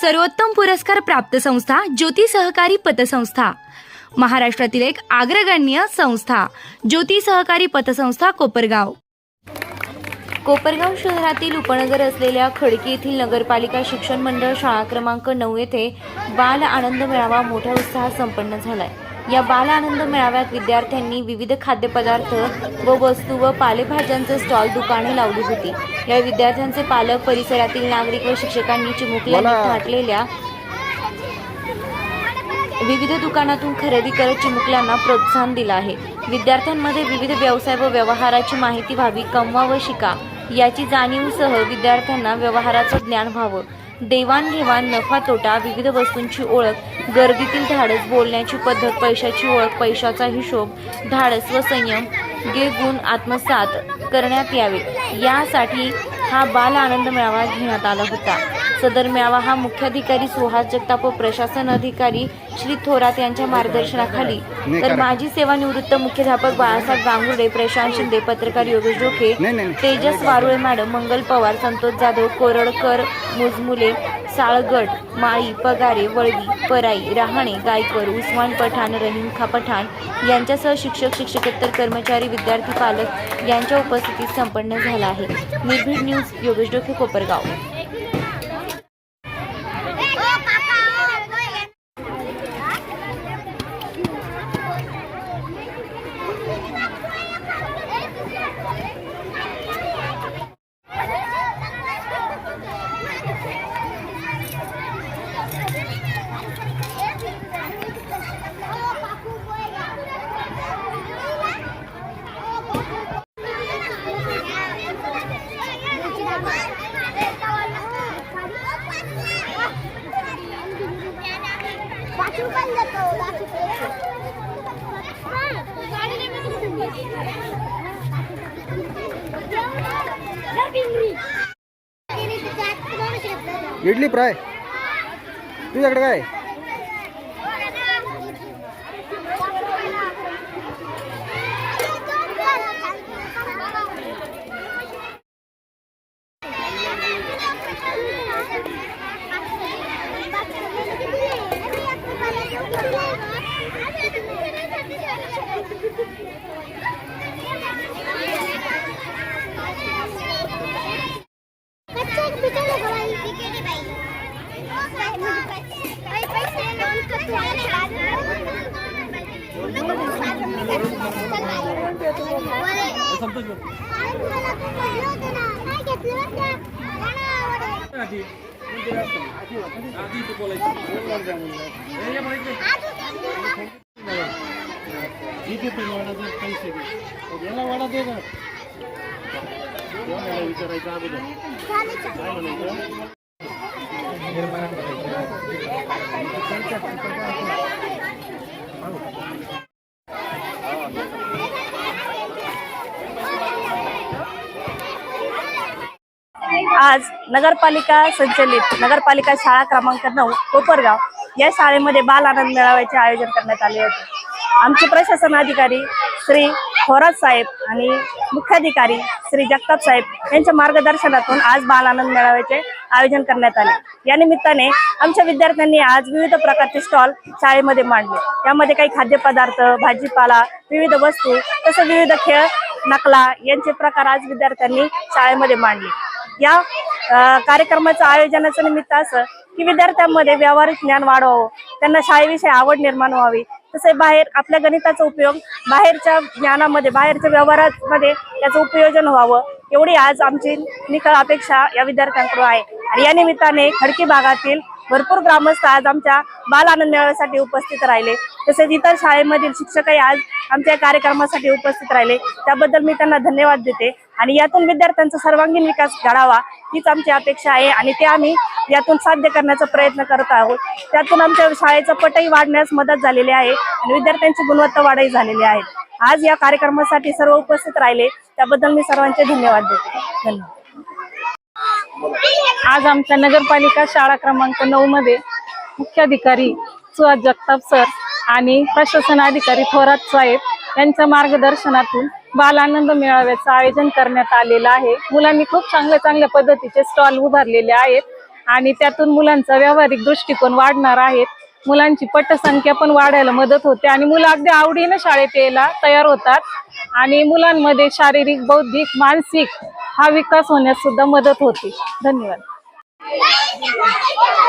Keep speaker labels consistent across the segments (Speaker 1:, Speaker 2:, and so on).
Speaker 1: सर्वोत्तम पुरस्कार प्राप्त संस्था ज्योती सहकारी पतसंस्था. महाराष्ट्रातील एक अग्रगण्य संस्था ज्योती सहकारी पतसंस्था कोपरगाव. कोपरगाव शहरातील उपनगर असलेल्या खडकी येथील नगरपालिका शिक्षण मंडळ शाळा क्रमांक नऊ येथे बाल आनंद मेळावा मोठ्या उत्साहात संपन्न झालाय. या बाल आनंद मेळाव्यात विद्यार्थ्यांनी विविध खाद्यपदार्थ व वस्तू व पालेभाज्यांचे स्टॉल दुकाने लावली होती. या विद्यार्थ्यांचे पालक परिसरातील नागरिक व शिक्षकांनी चिमुकल्यांनी थाटलेल्या विविध दुकानातून खरेदी करत चिमुकल्यांना प्रोत्साहन दिलं आहे. विद्यार्थ्यांमध्ये विविध व्यवसाय व व्यवहाराची माहिती व्हावी कमवा व शिका याची जाणीवसह विद्यार्थ्यांना व्यवहाराचं ज्ञान व्हावं. देवाणघेवाण नफा तोटा विविध वस्तूंची ओळख गर्दीतील धाडस बोलण्याची पद्धत पैशाची ओळख पैशाचा हिशोब धाडस व संयम गे गुण आत्मसात करण्यात यावे. यासाठी हा बाल आनंद मेळावा घेण्यात आला होता. सदर मेळावा हा मुख्याधिकारी सुहास जगताप व प्रशासन अधिकारी श्री थोरात यांच्या मार्गदर्शनाखाली. तर माजी सेवानिवृत्त मुख्याध्यापक बाळासाहेब गांगुर्डे प्रशांत शिंदे पत्रकार योगेश
Speaker 2: नाही.
Speaker 1: तेजस वारुळे मॅडम मंगल पवार संतोष जाधव कोरडकर मुजमुले साळगट माळी पगारे वळवी पराई रहाणे गायकर उस्मान पठाण रहीम खा पठाण यांच्यासह शिक्षक शिक्षकेतर कर्मचारी विद्यार्थी पालक यांच्या उपस्थितीत संपन्न झाला आहे. निर्भीड न्यूज योगेश डोके कोपरगाव.
Speaker 2: इडली फ्राय. तुझ्याकडे काय
Speaker 3: याला वाडा दे ना याला विचारायचं अगोदर काय म्हणायचं
Speaker 4: आज नगरपालिका संचलित नगरपालिका शाळा क्रमांक नऊ कोपरगाव या शाळेमध्ये बाल आनंद मेळाव्याचे आयोजन करण्यात आले होते. आमचे प्रशासन अधिकारी श्री थोरात साहेब आणि मुख्याधिकारी श्री जगताप साहेब यांच्या मार्गदर्शनातून आज बाल आनंद मेळाव्याचे आयोजन करण्यात आले. या निमित्ताने आमच्या विद्यार्थ्यांनी आज विविध प्रकारचे स्टॉल शाळेमध्ये मांडले. त्यामध्ये काही खाद्यपदार्थ भाजीपाला विविध वस्तू तसं विविध खेळ नकला यांचे प्रकार आज विद्यार्थ्यांनी शाळेमध्ये मांडले. या कार्यक्रमाचं आयोजनाचं निमित्त असं की विद्यार्थ्यांमध्ये व्यावहारिक ज्ञान वाढवावं त्यांना शाळेविषयी आवड निर्माण व्हावी. तसे बाहेर आपल्या गणिताचा उपयोग बाहेरच्या ज्ञानामध्ये बाहेरच्या व्यवहारामध्ये त्याचं उपयोजन व्हावं एवढी आज आमची निकळ अपेक्षा या विद्यार्थ्यांकडून आहे. आणि या निमित्ताने खडकी भागातील भरपूर ग्रामस्थ आज आमच्या बाल आनंद मेळाव्यासाठी उपस्थित राहिले. तसेच इतर शाळेमधील शिक्षकही आज आमच्या कार्यक्रमासाठी उपस्थित राहिले. त्याबद्दल मी त्यांना धन्यवाद देते. आणि यातून विद्यार्थ्यांचा सर्वांगीण विकास घडावा हीच आमची अपेक्षा आहे आणि ते आम्ही यातून साध्य करण्याचा प्रयत्न करत आहोत. त्यातून आमच्या शाळेचा पटही वाढण्यास मदत झालेली आहे आणि विद्यार्थ्यांची गुणवत्ता वाढही झालेली आहे. आज या कार्यक्रमासाठी सर्व उपस्थित राहिले. त्याबद्दल मी सर्वांचे धन्यवाद देते. धन्यवाद.
Speaker 5: आज आमच्या नगरपालिका शाळा क्रमांक नऊ मध्ये मुख्याधिकारी सुहास जगताप सर आणि प्रशासन अधिकारी थोरात साहेब यांच्या मार्गदर्शनातून बाल आनंद मेळाव्याचं आयोजन करण्यात आलेलं आहे. मुलांनी खूप चांगल्या चांगल्या पद्धतीचे स्टॉल उभारलेले आहेत आणि त्यातून मुलांचा व्यावहारिक दृष्टिकोन वाढणार आहेत मुलांची पटसंख्या पण वाढायला मदत होते आणि मुलं अगदी आवडीनं शाळेत यायला तयार होतात. आणि मुलांमध्ये शारीरिक बौद्धिक मानसिक हा विकास होण्यास सुद्धा मदत होते. धन्यवाद.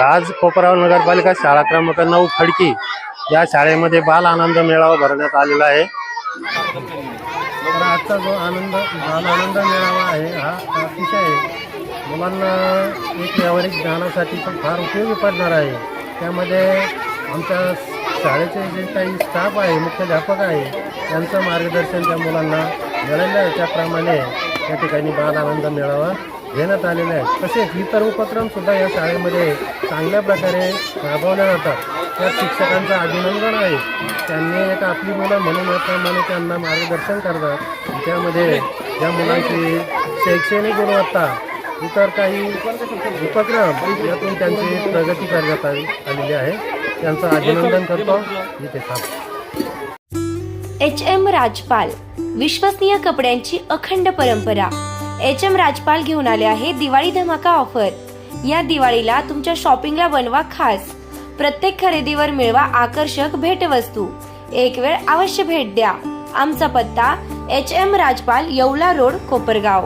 Speaker 3: आज कोपराव नगरपालिका शाळा क्रमांक नऊ खडकी या शाळेमध्ये बाल आनंद मेळावा भरण्यात आलेला आहे. तर आजचा जो आनंद बाल आनंद मेळावा आहे हा अतिशय मुलांना एक व्यावहारिक ज्ञानासाठी पण फार उपयोगी पडणार आहे. त्यामध्ये आमच्या शाळेचे जे काही स्टाफ आहे मुख्याध्यापक आहे त्यांचं मार्गदर्शन त्या मुलांना मिळालं आहे. त्याप्रमाणे या ठिकाणी बाल आनंद मेळावा घेण्यात आलेला आहे. तसेच इतर उपक्रमसुद्धा या शाळेमध्ये चांगल्या प्रकारे राबवल्या जातात. या शिक्षकांचं अभिनंदन आहे. त्यांनी एक आपली मुलं म्हणून याप्रमाणे त्यांना मार्गदर्शन करतात. त्यामध्ये या मुलांची शैक्षणिक गुणवत्ता इतर काही उपक्रम यातून त्यांची प्रगती करण्यात आलेली आहे. त्यांचं अभिनंदन करतो. इथे थांब.
Speaker 6: एच एम राजपाल विश्वसनीय कपड्यांची अखंड परंपरा. एच एम राजपाल घेऊन आले आहे दिवाळी धमाका ऑफर. या दिवाळीला तुमच्या शॉपिंगला बनवा खास. प्रत्येक खरेदीवर मिळवा आकर्षक भेटवस्तू. एक वेळ अवश्य भेट द्या. आमचा पत्ता H M Rajpal Yeola road Kopargaon.